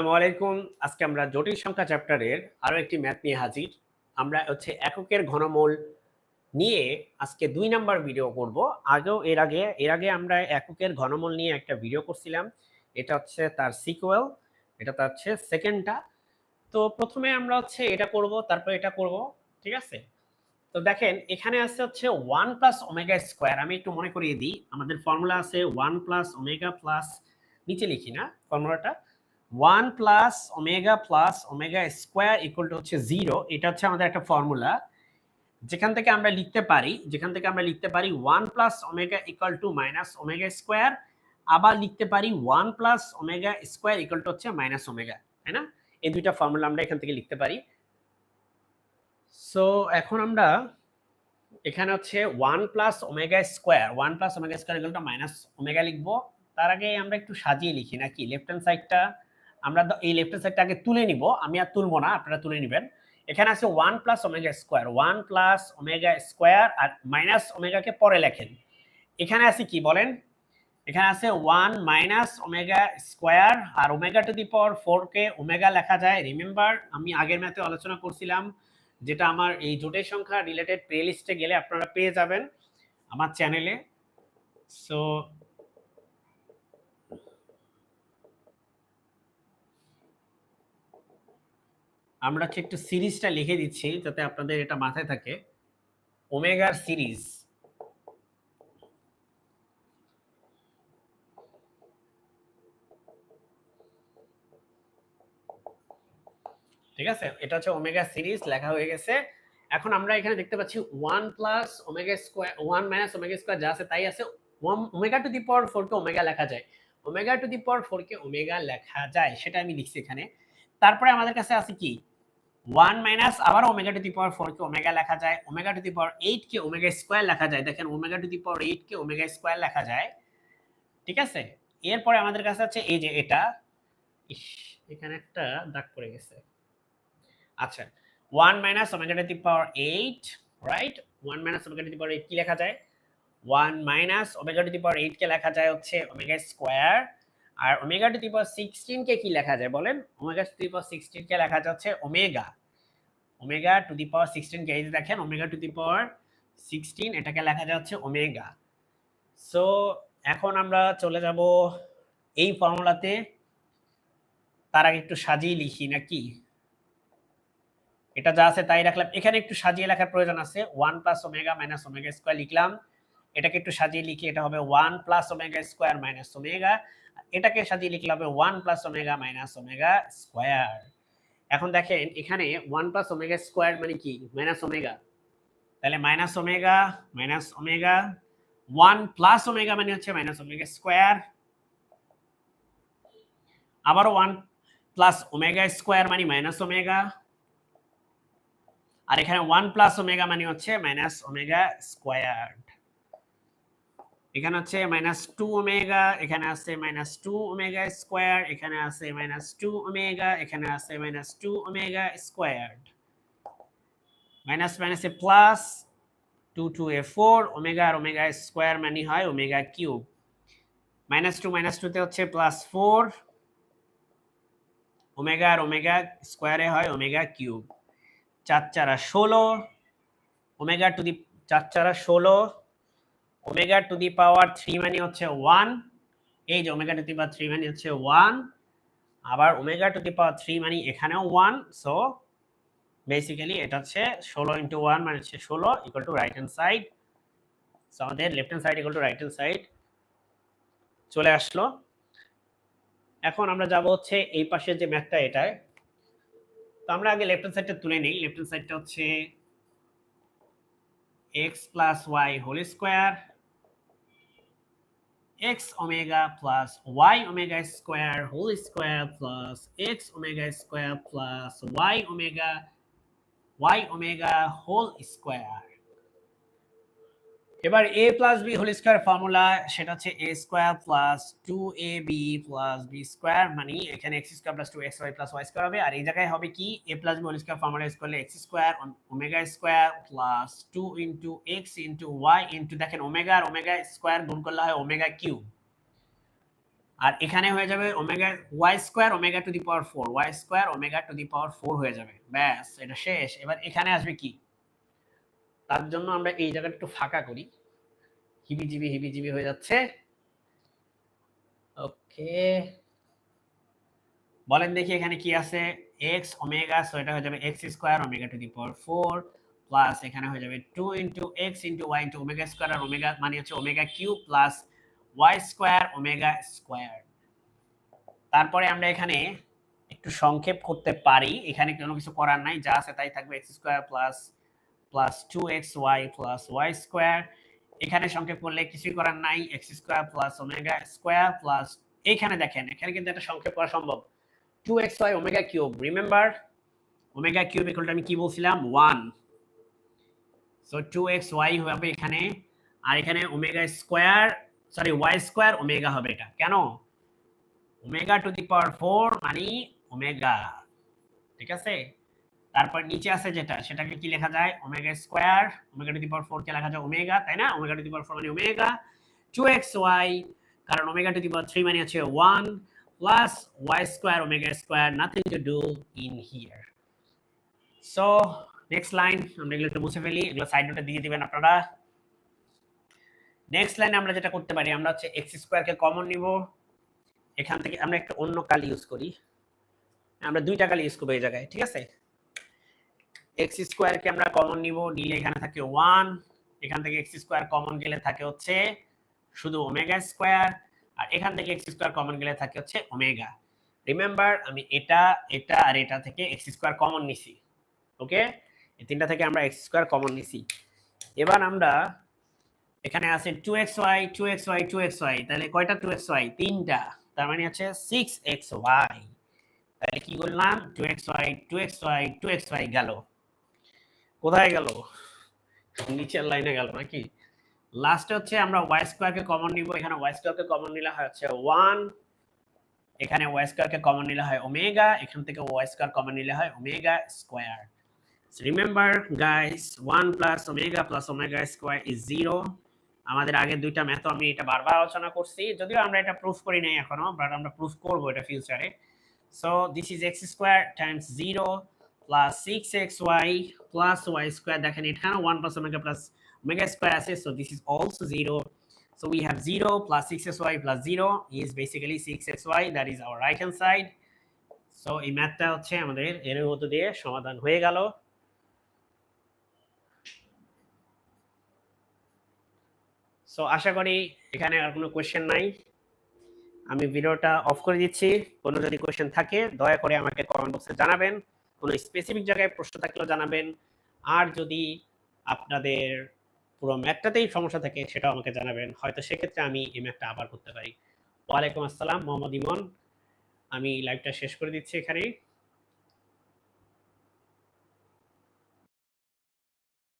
আলাইকুম। আজকে আমরা জটিল সংখ্যা চ্যাপ্টারের আরও একটি ম্যাথ নিয়ে হাজির। আমরা হচ্ছে এককের ঘনমূল নিয়ে আজকে দুই নাম্বার ভিডিও করব। আগেও এর আগে এর আগে আমরা এককের ঘনমূল নিয়ে একটা ভিডিও করছিলাম। এটা হচ্ছে তার সিকুয়েল এটা তার হচ্ছে সেকেন্ডটা তো প্রথমে আমরা হচ্ছে এটা করব, তারপর এটা করব, ঠিক আছে? তো দেখেন, এখানে আছে হচ্ছে ওয়ান প্লাস ওমেগা স্কোয়ার আমি একটু মনে করিয়ে দিই, আমাদের ফর্মুলা আছে ওয়ান প্লাস ওমেগা প্লাস নিচে লিখি না ফর্মুলাটা one plus omega plus omega square equal to হচ্ছে জিরো, এটা হচ্ছে আমাদের একটা ফর্মুলা। যেখান থেকে আমরা লিখতে পারি, যেখান থেকে আমরা লিখতে পারি one plus omega equal to minus omega square, আবার লিখতে পারি one plus omega square equal to হচ্ছে মাইনাস ওমেগা, তাই না? এই দুইটা ফর্মুলা আমরা এখান থেকে লিখতে পারি। সো এখন আমরা এখানে হচ্ছে one plus omega square, one plus omega square equal to minus omega লিখব। তার আগে আমরা একটু সাজিয়ে লিখি, নাকি? লেফট হ্যান্ড সাইডটা আমরা এই লেফট সাইডটা আগে তুলে নিব। আমি আর তুলবো না, আপনারা তুলে নেবেন। এখানে আছে one plus omega square one plus omega square আর মাইনাস ওমেগাকে পরে লেখেন। এখানে আছে কি বলেন? এখানে আছে one minus omega square R omega to the power four K omega লেখা যায়। রিমেম্বার আমি আগের ম্যাথে আলোচনা করছিলাম, যেটা আমার এই জোটের সংখ্যা রিলেটেড প্লেলিস্টে গেলে আপনারা পেয়ে যাবেন আমার চ্যানেলে সো আমরা হচ্ছে একটু সিরিজটা লিখে দিচ্ছি যাতে আপনাদের এটা মাথায় থাকে। ওমেগার সিরিজ। ঠিক আছে? এটা হচ্ছে ওমেগা সিরিজ, লেখা হয়ে গেছে। এখন আমরা এখানে দেখতে পাচ্ছি one plus omega square, one minus omega square যা আছে তাই আছে। Omega to the power four K omega লেখা যায়। Omega to the power four K omega লেখা যায়, সেটা আমি লিখছি এখানে। তারপরে আমাদের কাছে আছে কি? ওয়ান মাইনাস আবার omega to the power four K omega লেখা যায় omega to the power eight K omega square লেখা যায়। দেখেন omega to the power eight K omega square লেখা যায়। ঠিক আছে? এরপরে আমাদের কাছে আছে এই যে এটা। ইস, এখানে একটা দাগ পড়ে গেছে। আচ্ছা one minus omega to the power eight right one minus omega to the power eight কি লেখা যায়? One minus omega to the power eight কে লেখা যায় হচ্ছে omega square R omega to the power sixteen কে কি লেখা যায় বলেন? Omega to the power sixteen কে লেখা যাচ্ছে omega omega to the power sixteen কে এই যে দেখেন, omega to the power sixteen, এটাকে লেখা যাচ্ছে ওমেগা। সো এখন আমরা চলে যাব এই ফর্মুলাতে। তার আগে একটু সাজিয়ে লিখি নাকি? এটা যা আছে তাই রাখলাম। এখানে একটু সাজিয়ে লেখার প্রয়োজন আছে। One plus omega minus omega square লিখলাম। এটাকে একটু সাজিয়ে লিখি, এটা হবে one plus omega square minus omega. এটাকে সাজিয়ে লিখলে হবে one plus omega minus omega square. এখন দেখেন এখানে ওয়ান প্লাস ওমেগা স্কোয়ার মানে কি? মাইনাস ওমেগা তাহলে minus omega minus omega one plus omega মানে হচ্ছে মাইনাস ওমেগা স্কোয়ার আবারও ওয়ান প্লাস ওমেগা স্কোয়ার মানে মাইনাস ওমেগা আর এখানে ওয়ান প্লাস ওমেগা মানে হচ্ছে মাইনাস ওমেগা স্কোয়ার এখানে হচ্ছে মাইনাস টু ওমেগা এখানে আছে মাইনাস টু ওমেগা স্কোয়ার এখানে আছে মাইনাস টু ওমেগা এখানে আছে minus two omega square minus মাইনাসে প্লাস টু টু এ ফোর ওমেগা আর ওমেগা স্কোয়ার মানে হয় omega cube minus two minus টুতে হচ্ছে প্লাস ফোর ওমেগা আর ওমেগা স্কোয়ারে হয় ওমেগা কিউব চার চারা ষোলো ওমেগা টু দি চার চারা ষোলো omega to the power three মানে হচ্ছে ওয়ান। এই যে omega to the power three মানে হচ্ছে ওয়ান। আবার omega to the power three মানে এখানেও ওয়ান। সো বেসিক্যালি এটা হচ্ছে ষোলো ইন্টু ওয়ান মানে হচ্ছে ষোলো equal to right hand side so আমাদের left hand side equal to right hand side চলে আসলো। এখন আমরা যাব হচ্ছে এই পাশে যে ম্যাথটা এটায় তো আমরা আগে লেফট হ্যান্ড সাইডটা তুলে নিই। লেফট হ্যান্ড সাইডটা হচ্ছে x plus y whole square x omega plus y omega square whole square plus x omega square plus y omega y omega whole square এবার a plus b whole square formula সেটা হচ্ছে a square plus two a b plus b square মানে এখানে x square plus two x y plus y square হবে। আর এই জায়গায় হবে কি? A plus b whole square formula use করলে x square omega square plus two into x into y into দেখেন ওমেগা আর ওমেগা স্কোয়ার গুণ করলে হয় ওমেগা কিউব আর এখানে হয়ে যাবে omega y square omega to the power four y square omega to the power four হয়ে যাবে। ব্যাস, এটা শেষ। এবার এখানে আসবে কি? তার জন্য আমরা এই জায়গাটা একটু ফাঁকা করি। হিবিজিবি হিবিজিবি হয়ে যাচ্ছে। ওকে। বলেন দেখি এখানে কি আছে। এক্স ওমেগা সো এটা হয়ে যাবে x square omega to the power four plus এখানে হয়ে যাবে two into x into y into omega square আর ওমেগা মানে হচ্ছে omega cube plus y square omega square তারপরে আমরা এখানে একটু সংক্ষেপ করতে পারি। এখানে কোনো কিছু করার নাই, যা আছে তাই থাকবে x square plus plus two x y plus y square এখানে সংক্ষেপ করলে কিছুই করার নাই x square plus omega square plus এইখানে দেখেন, এখানে কিন্তু একটা সংক্ষেপ করা সম্ভব। Two x y omega cube remember omega cube ইকুয়ালটা আমি কি বলছিলাম? One so two x y হবে এখানে, আর এখানে omega square sorry y square omega হবে এটা। কেন? Omega to the power four মানে ওমেগা ঠিক আছে? তারপর নিচে আছে যেটা, সেটাকে কি লেখা যায়? Omega square omega to the power four কে লেখা যায় ওমেগা তাই না? Omega to the power four মানে ওমেগা টু এক্স ওয়াই কারণ omega to the power three মানে হচ্ছে one plus y square omega square nothing to do in here so next line আমরা এগুলো একটু মুছে ফেলি, এগুলো সাইড নোটে দিয়ে দিবেন আপনারা। নেক্সট লাইনে আমরা যেটা করতে পারি, আমরা হচ্ছে এক্স স্কোয়ারকে কমন নিব। এখান থেকে আমরা একটা অন্য কাল ইউজ করি। আমরা দুইটা কাল ইউজ করব এই জায়গায়, ঠিক আছে? এক্স স্কোয়ারকে আমরা কমন নিব, নিলে এখানে থাকে ওয়ান, এখান থেকে এক্স স্কোয়ার কমন গেলে থাকে হচ্ছে শুধু ওমেগা স্কোয়ার, আর এখান থেকে এক্স স্কোয়ার কমন গেলে থাকে হচ্ছে ওমেগা। রিমেম্বার আমি এটা এটা আর এটা থেকে এক্স স্কোয়ার কমন নিছি, ওকে? এই তিনটা থেকে আমরা এক্স স্কোয়ার কমন নিছি। এবার আমরা এখানে আছে two x y two x y two x y তাহলে কয়টা টু এক্স ওয়াই তিনটা, তার মানে হচ্ছে সিক্স এক্স ওয়াই তাহলে কি করলাম? Two x y two x y two x y গেল। কোথায় গেল? নিচের লাইনে গেল নাকি? লাস্টে হচ্ছে আমরা ওয়াই স্কোয়ারকে কমন নিব। এখানে ওয়াই স্কোয়ারকে কমন নিলে হয় হচ্ছে ওয়ান এখানে ওয়াই স্কোয়ারকে কমন নিলে হয় ওমেগা এখান থেকে ওয়াই স্কোয়ার কমন নিলে হয় omega square remember guys one plus omega plus omega square is zero আমাদের আগে দুইটা ম্যাথ আমি এটা বারবার আলোচনা করছি। যদিও আমরা এটা প্রুফ করি নাই এখনও বাট আমরা প্রুফ করব এটা ফিউচারে so this is x square times zero plus y plus y square দেখেন এখানে ওয়ান প্লাস ওমেগা স্কোয়ার আছে so this zero So we have 0 plus 6xy plus 0 is basically 6xy. That is our right hand side. So এই ম্যাথটা হচ্ছে আমাদের এর মধ্য দিয়ে সমাধান হয়ে গেল সো আশা করি এখানে আর কোনো কোয়েশ্চেন নাই আমি ভিডিওটা অফ করে দিচ্ছি কোনো যদি কোয়েশ্চেন থাকে, দয়া করে আমাকে কমেন্ট বক্সে জানাবেন কোনো স্পেসিফিক জায়গায় প্রশ্ন থাকলেও জানাবেন। আর যদি আপনাদের পুরো ম্যাপটাতেই সমস্যা থাকে, সেটাও আমাকে জানাবেন। হয়তো সেক্ষেত্রে আমি এই ম্যাপটা আবার করতে পারি। ওয়ালাইকুম আসসালাম, মোহাম্মদ ইমন। আমি লাইভটা শেষ করে দিচ্ছি এখানেই।